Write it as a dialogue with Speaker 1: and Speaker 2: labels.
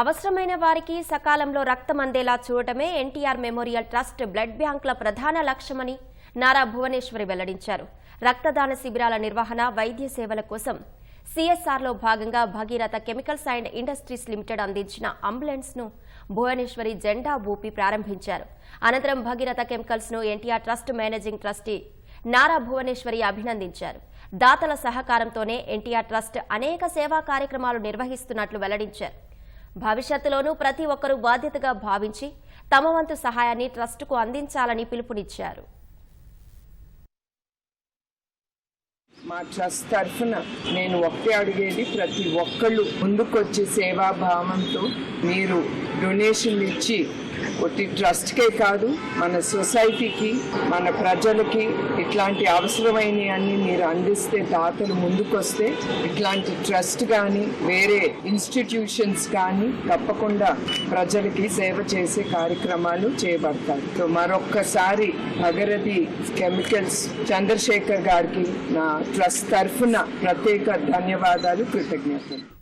Speaker 1: అవసరమైన వారికి సకాలంలో రక్తం అందేలా చూడటమే ఎన్టీఆర్ మెమోరియల్ ట్రస్ట్ బ్లడ్ బ్యాంకుల ప్రధాన లక్ష్యమని నారా భువనేశ్వరి వెల్లడించారు. రక్తదాన శిబిరాల నిర్వహణ వైద్య సేవల కోసం సిఎస్ఆర్లో భాగంగా Bhagiratha chemicals and industries limited అందించిన అంబులెన్స్ను భువనేశ్వరి జెండా ఊపి ప్రారంభించారు. అనంతరం Bhagiratha కెమికల్స్ను NTR trust managing trustee Nara Bhuvaneswari అభినందించారు. దాతల సహకారంతోనే ఎన్టీఆర్ ట్రస్ట్ అనేక సేవా కార్యక్రమాలు నిర్వహిస్తున్నట్లు వెల్లడించారు. భవిష్యత్తులోనూ ప్రతి ఒక్కరూ బాధ్యతగా భావించి తమ వంతు సహాయాన్ని ట్రస్టుకు అందించాలని పిలుపునిచ్చారు.
Speaker 2: మా ట్రస్ట్ తరఫున నేను ఒకే అడిగేది ప్రతి ఒక్కళ్ళు ముందుకొచ్చి సేవాభావంతో మీరు డొనేషన్ ఇచ్చి ఒకటి ట్రస్ట్కే కాదు మన సొసైటీకి మన ప్రజలకి ఇట్లాంటి అవసరమైన అన్ని మీరు అందిస్తే దాతలు ముందుకొస్తే ఇట్లాంటి ట్రస్ట్ కానీ వేరే ఇన్స్టిట్యూషన్స్ కానీ తప్పకుండా ప్రజలకి సేవ చేసే కార్యక్రమాలు చేయబడతాయి సో మరొక్కసారి భగరథి కెమికల్స్ చంద్రశేఖర్ గారికి నా ట్రస్ట్ తరఫున ప్రత్యేక ధన్యవాదాలు కృతజ్ఞతలు.